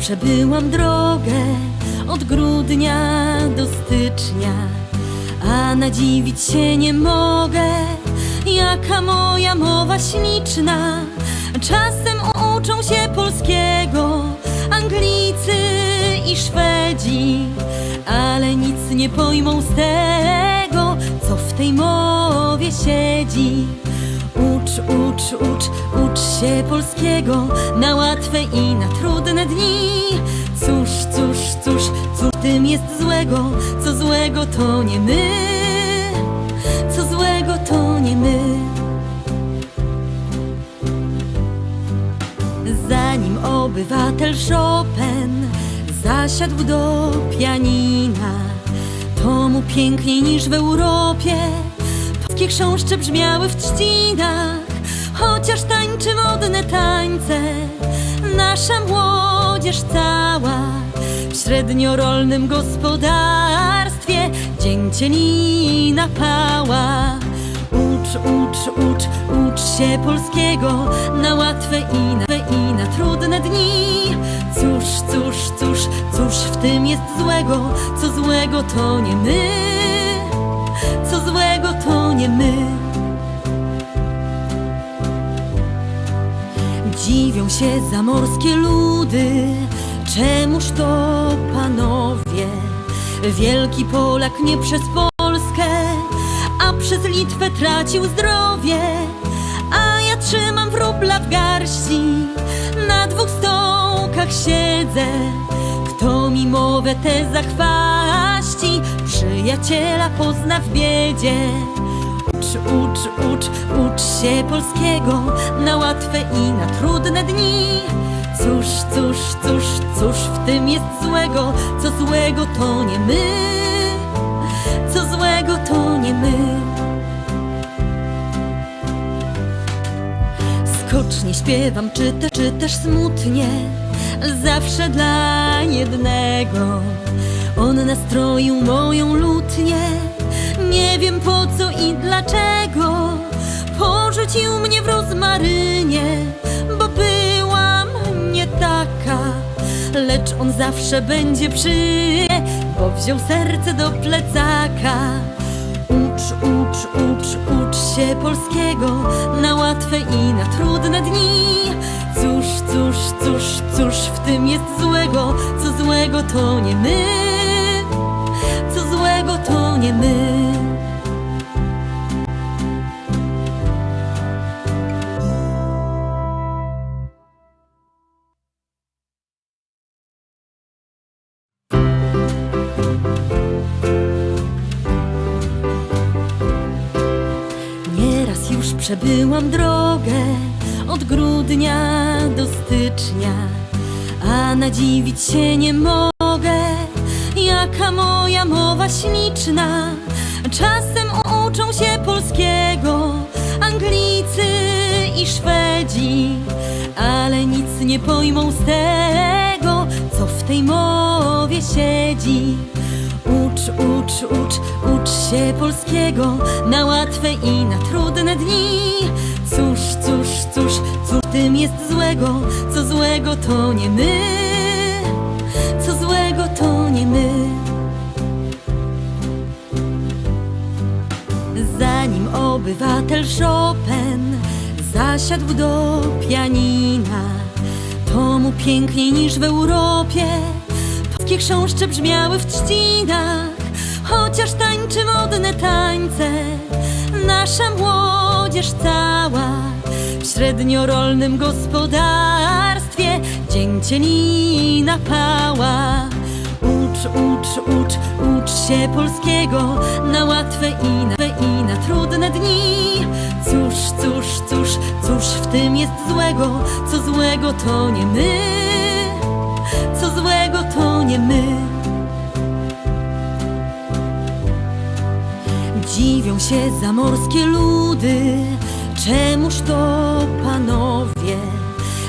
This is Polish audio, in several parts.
przebyłam drogę od grudnia do stycznia, a nadziwić się nie mogę, jaka moja mowa śliczna. Czasem uczą się polskiego Anglicy i Szwedzi, ale nic nie pojmą z tego, co w tej mowie siedzi. Ucz, ucz, ucz, ucz się polskiego na łatwe i na trudne dni. Cóż, cóż, cóż, cóż tym jest złego, co złego to nie my, co złego to nie my. Zanim obywatel Chopin zasiadł do pianina, to mu piękniej niż w Europie. Polskie chrząszcze brzmiały w trzcinach, chociaż tańczy modne tańce. Nasza młodzież cała w średniorolnym gospodarstwie dzięcielina pała. Ucz, ucz, ucz, ucz się polskiego na łatwe i na, i na trudne dni. Cóż, cóż, cóż, cóż w tym jest złego, co złego to nie my, się zamorskie ludy, czemuż to panowie? Wielki Polak nie przez Polskę, a przez Litwę tracił zdrowie. A ja trzymam wróbla w garści, na dwóch stołkach siedzę. Kto mi mowę tę zachwaści, przyjaciela pozna w biedzie. Ucz, ucz, ucz, ucz się polskiego na łatwe tym jest złego, co złego to nie my, co złego to nie my. Skocznie śpiewam, czy też, czy też smutnie, zawsze dla jednego. On nastroił moją lutnię, nie wiem po co i dlaczego. Porzucił mnie w rozmarynie, Lecz on zawsze będzie przy mnie, bo wziął serce do plecaka. Ucz, ucz, ucz, ucz się polskiego na łatwe i na trudne dni. Cóż, cóż, cóż, cóż w tym jest złego, co złego to nie my, co złego to nie my. Już przebyłam drogę od grudnia do stycznia, a nadziwić się nie mogę, jaka moja mowa śliczna. Czasem uczą się polskiego Anglicy i Szwedzi, ale nic nie pojmą z tego, co w tej mowie siedzi. Ucz, ucz, ucz, ucz się polskiego na łatwe i na trudne dni. Cóż, cóż, cóż, cóż tym jest złego, co złego to nie my, co złego to nie my. Zanim obywatel Chopin zasiadł do pianina, to mu piękniej niż w Europie. Polskie chrząszcze brzmiały w trzcinach, chociaż tańczy modne tańce. Nasza młodzież cała w średniorolnym gospodarstwie dzięcielina pała. Ucz, ucz, ucz, ucz się polskiego na łatwe i na, i na trudne dni. Cóż, cóż, cóż, cóż w tym jest złego, co złego to nie my, się zamorskie ludy, czemuż to panowie?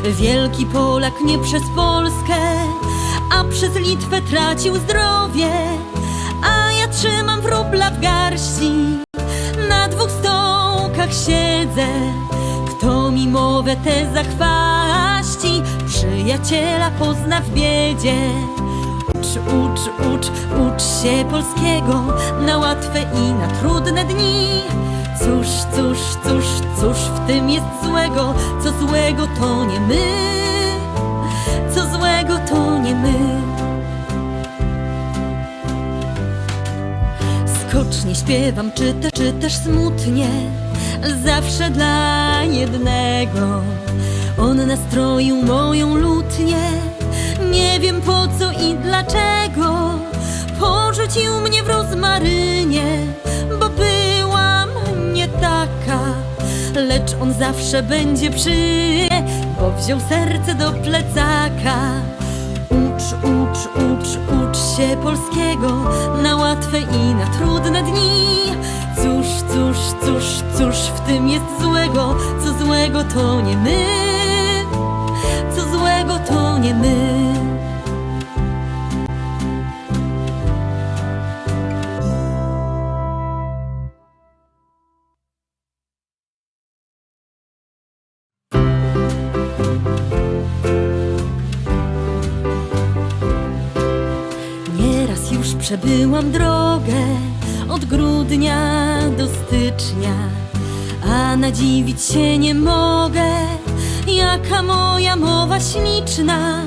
Wielki Polak nie przez Polskę, a przez Litwę tracił zdrowie. A ja trzymam wróbla w garści, na dwóch stołkach siedzę. Kto mi mowę tę zachwaści, Przyjaciela pozna w biedzie. Ucz, ucz, ucz, ucz się polskiego na łatwe i na trudne dni. Cóż, cóż, cóż, cóż w tym jest złego? Co złego to nie my. Co złego to nie my. Skocznie śpiewam, czy czy też smutnie, zawsze dla jednego. On nastroił moją lutnię, nie wiem po co i dlaczego. Porzucił mnie w rozmarynie, bo byłam nie taka. Lecz on zawsze będzie przy mnie, bo wziął serce do plecaka. Ucz, ucz, ucz, ucz się polskiego na łatwe i na trudne dni. Cóż, cóż, cóż, cóż w tym jest złego? Co złego to nie my. Co złego to nie my. Przebyłam drogę od grudnia do stycznia, a nadziwić się nie mogę, jaka moja mowa śliczna.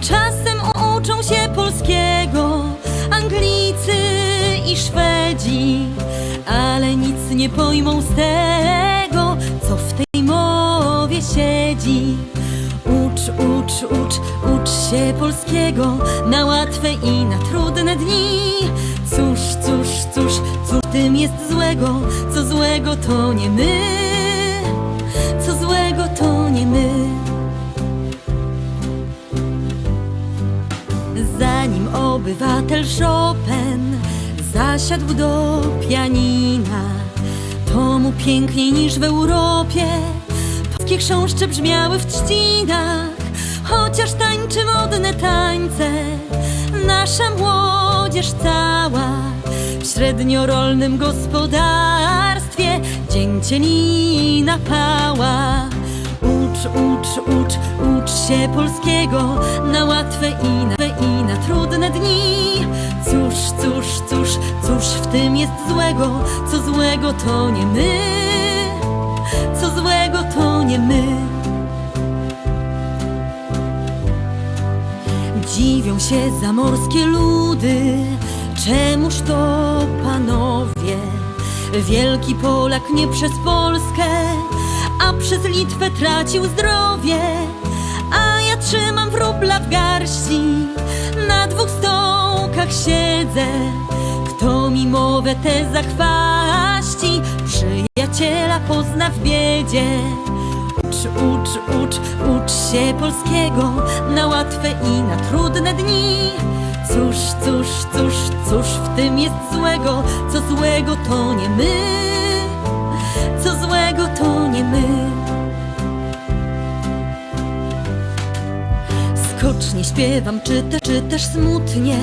Czasem uczą się polskiego Anglicy i Szwedzi, ale nic nie pojmą z tego, co w tej mowie siedzi. Ucz, ucz, się polskiego na łatwe i na trudne dni. Cóż, cóż, cóż, cóż tym jest złego? Co złego to nie my. Co złego to nie my. Zanim obywatel Chopin zasiadł do pianina, to mu piękniej niż w Europie. Polskie chrząszcze brzmiały w trzcinach, chociaż tańczy modne tańce. Nasza młodzież cała w średniorolnym gospodarstwie dzięcielina pała. Ucz, ucz, ucz, ucz się polskiego na łatwe i na, i na trudne dni. Cóż, cóż, cóż, cóż w tym jest złego? Co złego to nie my. Dziwią się zamorskie ludy, czemuż to panowie? Wielki Polak nie przez Polskę, a przez Litwę tracił zdrowie. A ja trzymam wróbla w garści, na dwóch stołkach siedzę. Kto mi mowę tę zachwaści, przyjaciela pozna w biedzie. Ucz, ucz, ucz, ucz się polskiego na łatwe i na trudne dni. Cóż, cóż, cóż, cóż w tym jest złego? Co złego to nie my. Co złego to nie my. Skocznie śpiewam, czy czy też smutnie,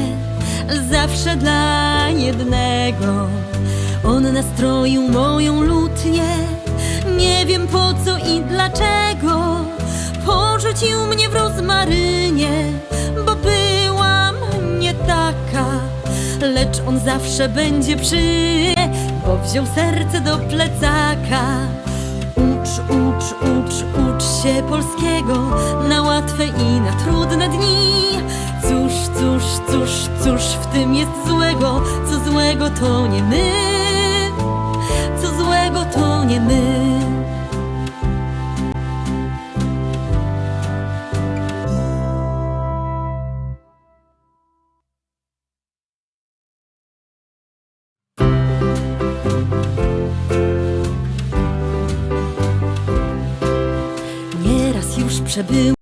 zawsze dla jednego. On nastroił moją lutnię, nie wiem po co i dlaczego. Porzucił mnie w rozmarynie, bo byłam nie taka. Lecz on zawsze będzie przy mnie, bo wziął serce do plecaka. Ucz, ucz, ucz, ucz się polskiego na łatwe i na trudne dni. Cóż, cóż, cóż, cóż w tym jest złego? Co złego to nie my. Co złego to nie my. zawsze było.